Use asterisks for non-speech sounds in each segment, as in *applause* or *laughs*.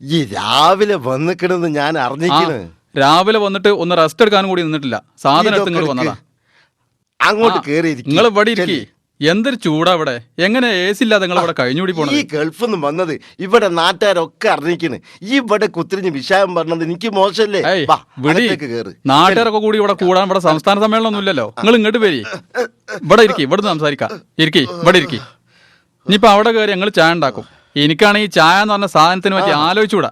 ഈ രാവിലെ വന്നിക്കണെന്ന് ഞാൻ അറിഞ്ഞിരിക്കുന്നു അറിഞ്ഞിക്കണ് രാവിലെ വന്നിട്ട് ഒന്ന് റെസ്റ്റ് എടുക്കാൻ കൂടി നിന്നിട്ടില്ല. സാധനം എടുത്ത് ഇങ്ങോട്ട് വന്നതാ. അങ്ങോട്ട് കേറി നിങ്ങൾ ഇവിടെ ഇരിക്കി. എന്തൊരു ചൂടാ ഇവിടെ. എങ്ങനെ എ സി ഇല്ലാതെ നിങ്ങൾ ഇവിടെ കഴിഞ്ഞുകൂടി ഈ പോണത് ഗൾഫിൽ നിന്ന് വന്നത് ഇവിടെ നാട്ടുകാരൊക്കെ അറിഞ്ഞിക്കണ് ഈ ഇവിടെ കുത്തിരിഞ്ഞ് വിഷയം പറഞ്ഞത് എനിക്ക് മോശമല്ലേ? നാട്ടുകാരൊക്കെ കൂടി ഇവിടെ കൂടാൻ ഇവിടെ സംസ്ഥാന സമ്മേളനം ഒന്നും ഇല്ലല്ലോ. നിങ്ങൾ ഇങ്ങോട്ട് വരി. ഇവിടെ ഇരിക്കി ഇവിടെ സംസാരിക്കാം. ഇരിക്കി ഇവിടെ ഇരിക്കി. ഇനിയിപ്പോ അവിടെ കയറി ഞങ്ങൾ ചായ ഉണ്ടാക്കും. എനിക്കാണെങ്കിൽ ചായ എന്ന് പറഞ്ഞ സാധനത്തിന് പറ്റി ആലോചിച്ചുകൂടാ.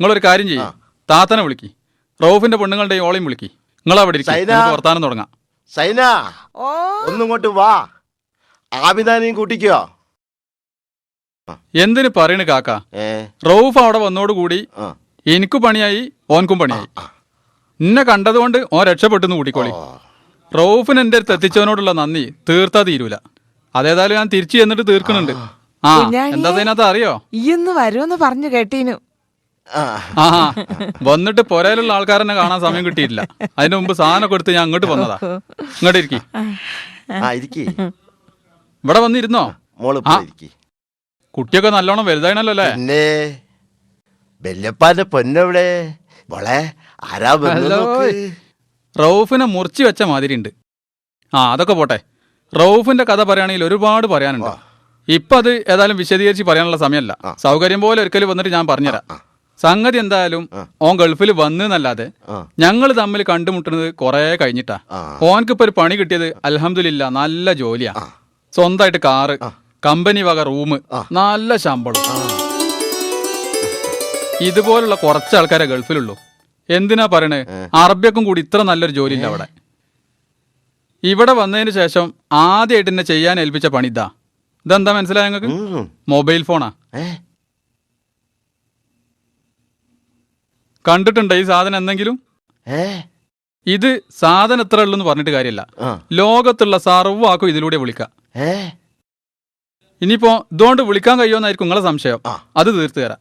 നിങ്ങളൊരു കാര്യം ചെയ്യും. താത്തനെ വിളിക്കി. റൌഫിന്റെ പെണ്ണുങ്ങളുടെ ഓളയും വിളിക്കി. നിങ്ങൾ അവിടെ ഇരിക്കും നമുക്ക് വർത്താനം തുടങ്ങാം. സൈന. ഓ. ഒന്നിങ്ങോട്ട് വാ. ആബിദാനെയും കൂട്ടിക്കോ. എന്തിന് പറയണ് കാക്ക? റൗഫ് അവിടെ വന്നോടുകൂടി കൂടി എനിക്കും പണിയായി ഓൻക്കും പണിയായി. എന്നെ കണ്ടതുകൊണ്ട് ഓൻ രക്ഷപ്പെട്ടെന്ന് കൂട്ടിക്കോളി. റൌഫിന് എന്റെ അടുത്ത് എത്തിച്ചവനോടുള്ള നന്ദി തീർത്താ തീരൂല. അതേതായാലും ഞാൻ തിരിച്ചു ചെന്നിട്ട് തീർക്കുന്നുണ്ട്. ആ കുഞ്ഞാണിയെ. എന്താ അതിനകത്ത് അറിയോ? ഇന്ന് വരുമെന്ന് പറഞ്ഞു കേട്ടീനു. ആ. വന്നിട്ട് പുരയിലുള്ള ആൾക്കാരെന്നെ കാണാൻ സമയം കിട്ടിയില്ല അതിന് മുമ്പ് സാധനം കൊടുത്ത് ഞാൻ അങ്ങോട്ട് വന്നതാ. ഇങ്ങോട്ട് ഇരിക്കി. ആ. ഇരിക്കി. ഇവിടെ വന്നിരുന്നോ? മോൾ ആ. ഇരിക്കി. കുട്ടിയൊക്കെ നല്ലോണം വലുതായിണല്ലോ അല്ലേ? പിന്നെ വല്യപ്പാന്റെ പൊന്നെവിടെ? മോളെ ആരാ വന്നത് ഹലോ. നോക്ക്. റൌഫിനെ മുറിച്ചു വെച്ച മാതിരി ഉണ്ട് ആ അതൊക്കെ പോട്ടെ. റൌഫിന്റെ കഥ പറയുകയാണെങ്കിൽ ഒരുപാട് പറയാനുണ്ട്. ഇപ്പൊ അത് ഏതായാലും വിശദീകരിച്ച് പറയാനുള്ള സമയമല്ല. സൗകര്യം പോലെ ഒരിക്കലും വന്നിട്ട് ഞാൻ പറഞ്ഞുതരാം. സംഗതി എന്തായാലും ഓൻ ഗൾഫിൽ വന്നു എന്നല്ലാതെ ഞങ്ങൾ തമ്മിൽ കണ്ടുമുട്ടുന്നത് കുറെ കഴിഞ്ഞിട്ടാ. ഓൻക്ക് ഇപ്പൊ ഒരു പണി കിട്ടിയത് അലഹമില്ല നല്ല ജോലിയാ. സ്വന്തമായിട്ട് കാറ് കമ്പനി വക റൂം നല്ല ശമ്പളം. ഇതുപോലുള്ള കുറച്ച് ആൾക്കാരെ ഗൾഫിലുള്ളൂ. എന്തിനാ പറയണേ? അറബിയക്കും കൂടി ഇത്ര നല്ലൊരു ജോലിയില്ല ഇല്ല അവിടെ. ഇവിടെ വന്നതിന് ശേഷം ആദ്യമായിട്ട് എന്നെ ചെയ്യാൻ ഏൽപ്പിച്ച പണി ഇതാ ഇതെന്താ മനസ്സിലായ നിങ്ങൾക്ക്? മൊബൈൽ ഫോണാ. കണ്ടിട്ടുണ്ട് ഈ സാധനം എന്തെങ്കിലും? ഇത് സാധനം എത്ര ഉള്ളു എന്ന് പറഞ്ഞിട്ട് കാര്യമില്ല ലോകത്തുള്ള സർവാക്കും ഇതിലൂടെ വിളിക്കാം. ഇനിയിപ്പോ ഇതുകൊണ്ട് വിളിക്കാൻ കഴിയുമെന്നായിരിക്കും നിങ്ങളെ സംശയം. അത് തീർത്തു തരാം.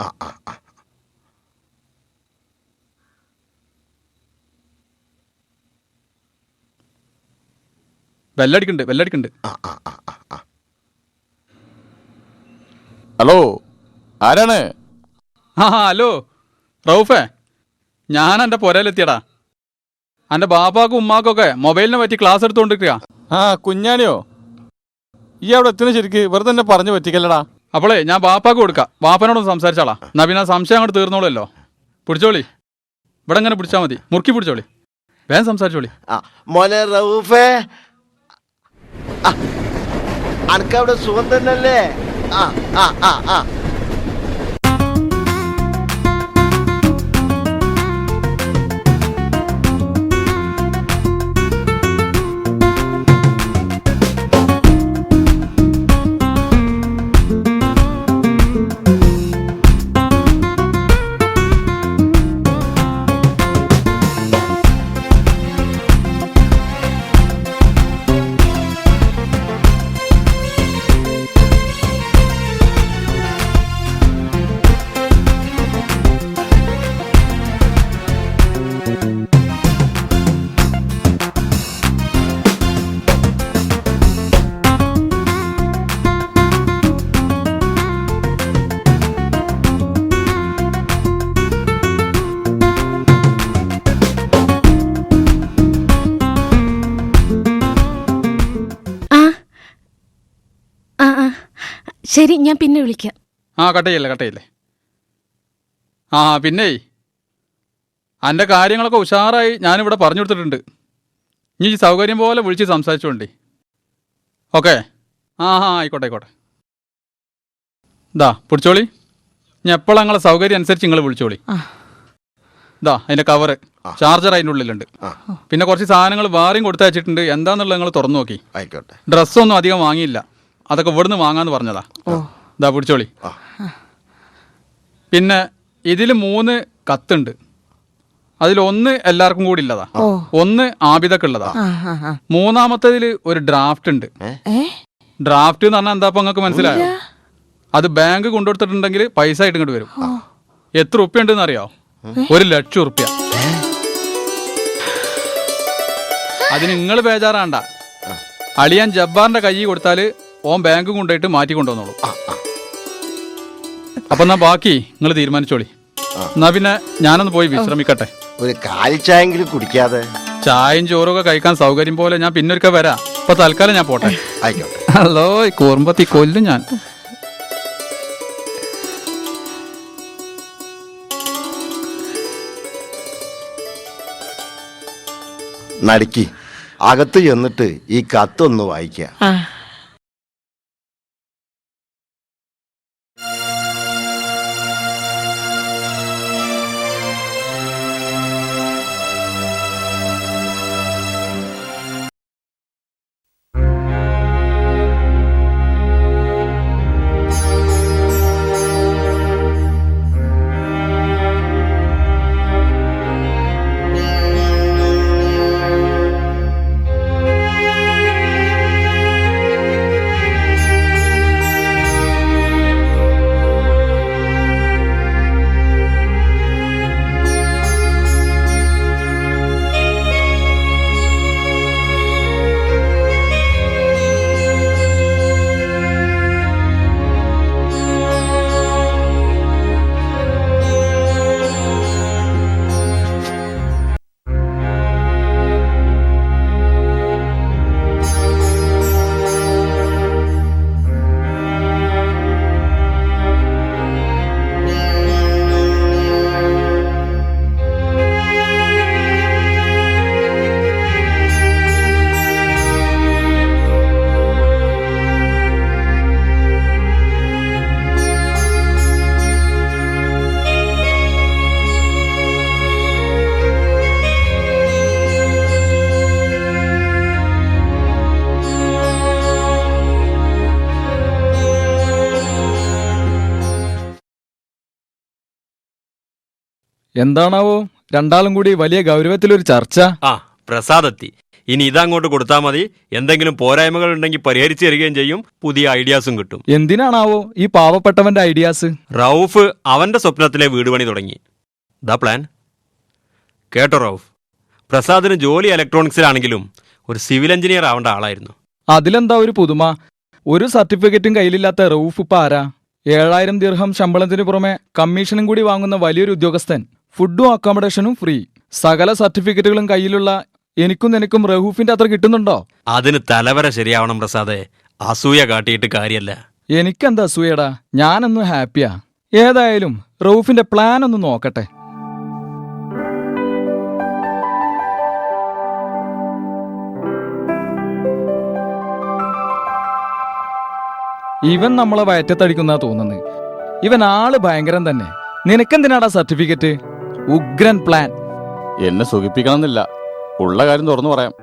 ബെല്ലടിക്കുന്നുണ്ട് ബെല്ലടിക്കുന്നുണ്ട് ആ ആ ആ ആ. ഹലോ ആരാണ്? ആ ഹലോ റൗഫേ ഞാൻ എന്റെ പുരയിലെത്തിയടാ. എന്റെ ബാപ്പാക്കും ഉമ്മാക്കൊക്കെ മൊബൈലിനെ പറ്റി ക്ലാസ് എടുത്തുകൊണ്ടിരിക്കുക ആ കുഞ്ഞാണിയോ? ഈ അവിടെ എത്തുന്ന ശരിക്ക് വെറുതെ എന്നെ പറഞ്ഞു പറ്റിക്കല്ലടാ. അപ്പോളേ ഞാൻ ബാപ്പാക്ക് കൊടുക്കാം. ബാപ്പനോടൊന്ന് സംസാരിച്ചാളാ. എന്നാ പിന്നെ സംശയം അങ്ങോട്ട് തീർന്നോളല്ലോ പിടിച്ചോളി. ഇവിടെ ഇങ്ങനെ പിടിച്ചാൽ മതി. മുറുക്കി പിടിച്ചോളി. വേഗം സംസാരിച്ചോളി. ആ മോനെ റൌഫേ. അനക്കവിടെ സുഖം തന്നെയല്ലേ? ആ ആ ആ ആ ആ ശരി ഞാൻ പിന്നെ വിളിക്കാം. ആ കട്ടയില്ലേ കട്ടയില്ലേ? ആ പിന്നെ. എന്റെ കാര്യങ്ങളൊക്കെ ഉഷാറായി ഞാനിവിടെ പറഞ്ഞു കൊടുത്തിട്ടുണ്ട്. ഇനി ഈ സൗകര്യം പോലെ വിളിച്ച് സംസാരിച്ചോണ്ടി. ഓക്കെ. ആ ആ ആയിക്കോട്ടെ ആയിക്കോട്ടെ. ഇതാ പിടിച്ചോളി. ഞാൻ എപ്പോഴും നിങ്ങളെ സൗകര്യം അനുസരിച്ച് നിങ്ങൾ വിളിച്ചോളി. ദാ ഇതാ അതിന്റെ കവറ് ചാർജർ അതിന്റെ ഉള്ളിലുണ്ട്. പിന്നെ കുറച്ച് സാധനങ്ങൾ വാറിയും കൊടുത്തയച്ചിട്ടുണ്ട്. എന്താന്നുള്ളത് നിങ്ങൾ തുറന്നു നോക്കി. ആയിക്കോട്ടെ. ഡ്രസ്സൊന്നും അധികം വാങ്ങിയില്ല. അതൊക്കെ ഇവിടുന്ന് വാങ്ങാന്ന് പറഞ്ഞതാ. ഇതാ പിടിച്ചോളി. പിന്നെ ഇതിൽ മൂന്ന് കത്തുണ്ട്. അതിലൊന്ന് ഒന്ന് എല്ലാവർക്കും കൂടി ഉള്ളതാ. ഒന്ന് ആബിദക്കുള്ളതാ ഉള്ളതാ. മൂന്നാമത്തേതിൽ ഒരു ഡ്രാഫ്റ്റ് ഉണ്ട്. ഡ്രാഫ്റ്റ് എന്ന് പറഞ്ഞാൽ എന്താ നിങ്ങൾക്ക് മനസ്സിലായോ? അത് ബാങ്ക് കൊണ്ടുകൊടുത്തിട്ടുണ്ടെങ്കിൽ പൈസ ആയിട്ട് ഇങ്ങോട്ട് വരും. എത്ര ഉറുപ്പ്യ ഉണ്ടെന്ന് അറിയോ? ഒരു ലക്ഷം ഉറുപ്പ്യ. അതിന് നിങ്ങൾ ബേജാറാണ്ട. അളിയാൻ ജബ്ബാറിന്റെ കൈ കൊടുത്താൽ ഓൻ ബാങ്ക് കൊണ്ടുപോയിട്ട് മാറ്റി കൊണ്ടുവന്നോളൂ. അപ്പൊ എന്നാ ബാക്കി നിങ്ങൾ തീരുമാനിച്ചോളി. എന്നാ പിന്നെ ഞാനൊന്ന് പോയി വിശ്രമിക്കട്ടെ. ഒരു കാൽ ചായെങ്കിലും കുടിക്കാതെ. ചായയും ചോറും ഒക്കെ കഴിക്കാൻ സൗകര്യം പോലെ ഞാൻ പിന്നൊരിക്കൽ വരാം. ഇപ്പൊ തൽക്കാലം ഞാൻ പോട്ടെ. ആയിക്കോട്ടെ. ഹലോ ഈ കൂർമ്പത്തി കൊല്ലും ഞാൻ. നടുക്കി അകത്ത് ചെന്നിട്ട് ഈ കത്തൊന്ന് വായിക്കാം. എന്താണാവോ? രണ്ടാളും കൂടി വലിയ ഗൗരവത്തിലൊരു ചർച്ച. ആ പ്രസാദത്തി. ഇനി ഇതങ്ങോട്ട് കൊടുത്താൽ മതി. എന്തെങ്കിലും പോരായ്മകൾ ഉണ്ടെങ്കിൽ പരിഹരിച്ചു തരികയും ചെയ്യും. പുതിയ ഐഡിയാസും കിട്ടും. എന്തിനാണാവോ ഈ പാവപ്പെട്ടവന്റെ ഐഡിയാസ്? റൌഫ് അവന്റെ സ്വപ്നത്തിലെ വീട് പണി തുടങ്ങി. The plan. കേട്ടോ റൌഫ്. പ്രസാദിന് ജോലി ഇലക്ട്രോണിക്സിലാണെങ്കിലും ഒരു സിവിൽ എഞ്ചിനീയർ ആവേണ്ട ആളായിരുന്നു. അതിലെന്താ ഒരു പുതുമ? ഒരു സർട്ടിഫിക്കറ്റും കയ്യിലില്ലാത്ത റൌഫ് ഇപ്പൊ ആരാ? ഏഴായിരം ദീർഘം ശമ്പളത്തിനു പുറമെ കമ്മീഷനും കൂടി വാങ്ങുന്ന വലിയൊരു ഉദ്യോഗസ്ഥൻ. ഫുഡും അക്കോമഡേഷനും ഫ്രീ. സകല സർട്ടിഫിക്കറ്റുകളും കയ്യിലുള്ള എനിക്കും നിനക്കും റഹൂഫിന്റെ അത്ര കിട്ടുന്നുണ്ടോ? അതിന് തലവര ശരിയാവണം പ്രസാദെ. അസൂയ കാട്ടിയിട്ട് കാര്യല്ല. എനിക്കെന്താ അസൂയടാ? ഞാനൊന്ന് ഹാപ്പിയാ. ഏതായാലും റൌഫിന്റെ പ്ലാൻ ഒന്ന് നോക്കട്ടെ. ഇവൻ നമ്മളെ വയറ്റത്തടിക്കുന്ന തോന്നുന്നത് ഇവൻ ആൾ ഭയങ്കരം തന്നെ. നിനക്കെന്തിനാടാ സർട്ടിഫിക്കറ്റ്? ഉഗ്രൻ പ്ലാൻ. എന്നെ സുഖിപ്പിക്കണമെന്നില്ല. ഉള്ള കാര്യം തുറന്നു പറയാം.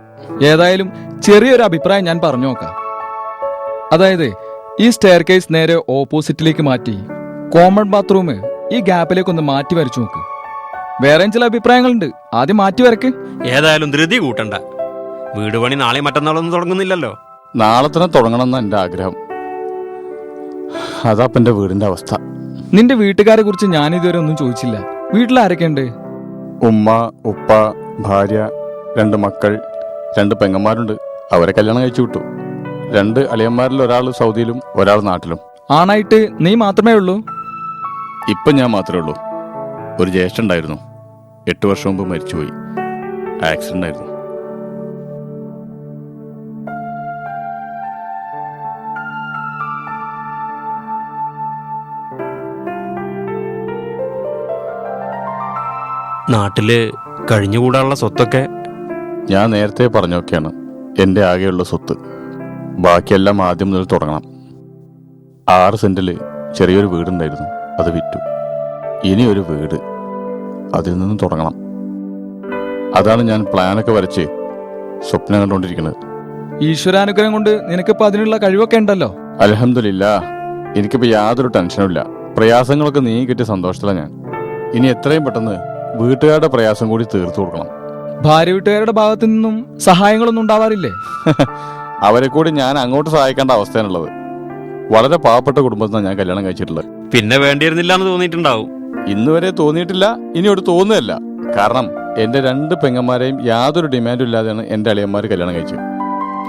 ഏതായാലും ചെറിയൊരു അഭിപ്രായം ഞാൻ പറഞ്ഞു നോക്കാം. അതായത് ഈ സ്റ്റെയർ കേസ് നേരെ ഓപ്പോസിറ്റിലേക്ക് മാറ്റി കോമൺ ബാത്റൂം ഈ ഗ്യാപ്പിലേക്ക് ഒന്ന് മാറ്റി വരച്ചു നോക്ക്. വേറെ ചില അഭിപ്രായങ്ങളുണ്ട്. ആദ്യം മാറ്റി വരക്ക്. ഏതായാലും ധൃതി കൂട്ടണ്ട. വീട് പണി നാളെ മറ്റന്നാളൊന്നും തുടങ്ങുന്നില്ലല്ലോ. നാളെ തന്നെ തുടങ്ങണമെന്ന് എന്റെ ആഗ്രഹം. അതാപ്പം എന്റെ വീടിന്റെ അവസ്ഥ. നിന്റെ വീട്ടുകാരെ കുറിച്ച് ഞാൻ ഇതുവരെ ഒന്നും ചോദിച്ചില്ല. വീട്ടിൽ ആരൊക്കെയുണ്ട്? ഉമ്മ ഉപ്പ ഭാര്യ രണ്ട് മക്കൾ രണ്ട് പെങ്ങന്മാരുണ്ട്. അവരെ കല്യാണം കഴിച്ചു വിട്ടു. രണ്ട് അളിയന്മാരിൽ ഒരാൾ സൗദിയിലും ഒരാൾ നാട്ടിലും. ആണായിട്ട് നീ മാത്രമേ ഉള്ളൂ? ഇപ്പം ഞാൻ മാത്രമേ ഉള്ളൂ. ഒരു ജ്യേഷ്ഠ ഉണ്ടായിരുന്നു. എട്ട് വർഷം മുമ്പ് മരിച്ചുപോയി. ആക്സിഡന്റ് ആയിരുന്നു. നാട്ടിൽ കഴിഞ്ഞുകൂടാനുള്ള സ്വത്തൊക്കെ? ഞാൻ നേരത്തെ പറഞ്ഞൊക്കെയാണ് എന്റെ ആകെയുള്ള സ്വത്ത്. ബാക്കിയെല്ലാം ആദ്യം മുതൽ തുടങ്ങണം. ആറ് സെന്റിൽ ചെറിയൊരു വീടുണ്ടായിരുന്നു അത് വിറ്റു. ഇനി ഒരു വീട് അതിൽ നിന്ന് തുടങ്ങണം. അതാണ് ഞാൻ പ്ലാനൊക്കെ വരച്ച് സ്വപ്നം കണ്ടുകൊണ്ടിരിക്കുന്നത്. ഈശ്വരാനുഗ്രഹം കൊണ്ട് നിനക്കിപ്പോ അതിനുള്ള കഴിവൊക്കെ ഉണ്ടല്ലോ? അലഹമില്ല എനിക്കിപ്പോ യാതൊരു ടെൻഷനും ഇല്ല. പ്രയാസങ്ങളൊക്കെ നീ കിട്ടിയ സന്തോഷത്തിലാണ് ഞാൻ. ഇനി എത്രയും പെട്ടെന്ന് വീട്ടുകാരുടെ പ്രയാസം കൂടി തീർത്തു കൊടുക്കണം. ഭാര്യ വീട്ടുകാരുടെ ഭാഗത്തു നിന്നും സഹായങ്ങളൊന്നും ഉണ്ടാവാറില്ലേ? *laughs* അവരെ കൂടി ഞാൻ അങ്ങോട്ട് സഹായിക്കേണ്ട അവസ്ഥയാണുള്ളത്. വളരെ പാവപ്പെട്ട കുടുംബത്തിനാണ് ഞാൻ കല്യാണം കഴിച്ചിട്ടുള്ളത്. പിന്നെ വേണ്ടിയിരുന്നില്ല എന്ന് തോന്നിയിട്ടുണ്ടാവും. ഇന്ന് വരെ തോന്നിയിട്ടില്ല ഇനി ഒരു തോന്നുകയല്ല. കാരണം എന്റെ രണ്ട് പെങ്ങന്മാരെയും യാതൊരു ഡിമാൻഡും ഇല്ലാതെയാണ് എന്റെ അളിയന്മാർ കല്യാണം കഴിച്ചത്.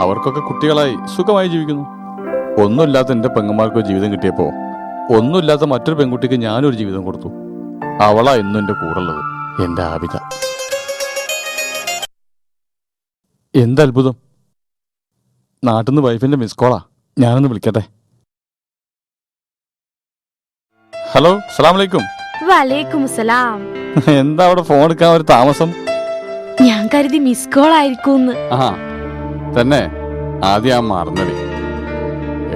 അവർക്കൊക്കെ കുട്ടികളായി സുഖമായി ജീവിക്കുന്നു. ഒന്നുമില്ലാത്ത എന്റെ പെങ്ങന്മാർക്ക് ഒരു ജീവിതം കിട്ടിയപ്പോൾ ഒന്നുമില്ലാത്ത മറ്റൊരു പെൺകുട്ടിക്ക് ഞാനൊരു ജീവിതം കൊടുത്തു. അവളാ ഇന്നും എന്റെ കൂടുള്ളത്. എന്റെ ആബിത എന്തത്ഭുതം നാട്ടിൽ നിന്ന് വൈഫിന്റെ മിസ് കോളാ ഞാനൊന്ന് വിളിക്കട്ടെ. ഹലോ സലാം വലൈക്കും വലൈക്കും സലാം. എന്താ അവിടെ ഫോൺ എടുക്കാൻ ഒരു താമസം? ഞാൻ കരുതി മിസ് കോൾ ആയിരിക്കും ആ തന്നെ ആദ്യം ആ മറന്നത്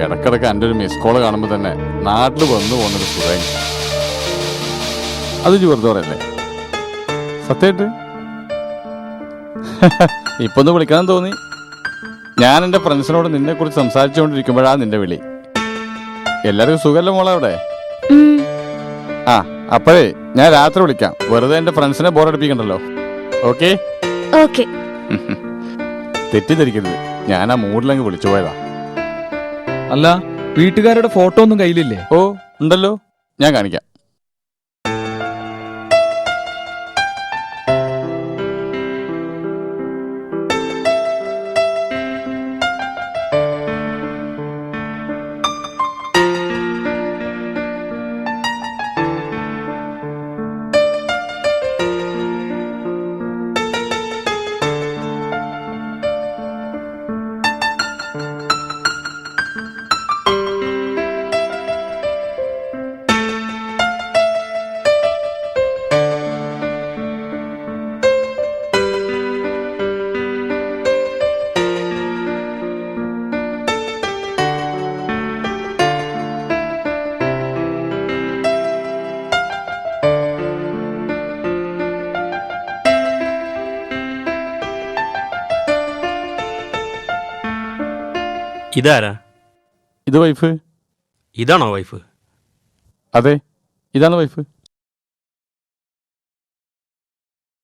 ഇടക്കിടക്ക് എന്റെ ഒരു മിസ് കോൾ കാണുമ്പോൾ തന്നെ നാട്ടിൽ വന്നു പോകുന്നൊരു സുഖം. അത് വെറുതെ പറയല്ലേ സത്യമായിട്ട് *laughs* ഇപ്പൊ ഒന്ന് വിളിക്കാൻ തോന്നി. ഞാൻ എന്റെ ഫ്രണ്ട്സിനോട് നിന്നെ കുറിച്ച് സംസാരിച്ചുകൊണ്ടിരിക്കുമ്പോഴാണ് നിന്റെ വിളി. എല്ലാവർക്കും സുഖല്ല മോളെ അവിടെ? ആ അപ്പോഴേ ഞാൻ രാത്രി വിളിക്കാം. വെറുതെ എന്റെ ഫ്രണ്ട്സിനെ ബോറടിപ്പിക്കണ്ടല്ലോ. ഓക്കേ? ഓക്കെ. *laughs* തെറ്റിദ്ധരിക്കരുത്. ഞാൻ ആ മൂഡിലങ്ങ് വിളിച്ചു പോയതാ. അല്ല വീട്ടുകാരുടെ ഫോട്ടോ ഒന്നും കയ്യിലില്ലേ? ഓ ഉണ്ടല്ലോ. ഞാൻ കാണിക്കാം. ഇതാരാ? ഇത് വൈഫ്. ഇതാണോ വൈഫ്? അതെ. ഇതാണ് വൈഫ്.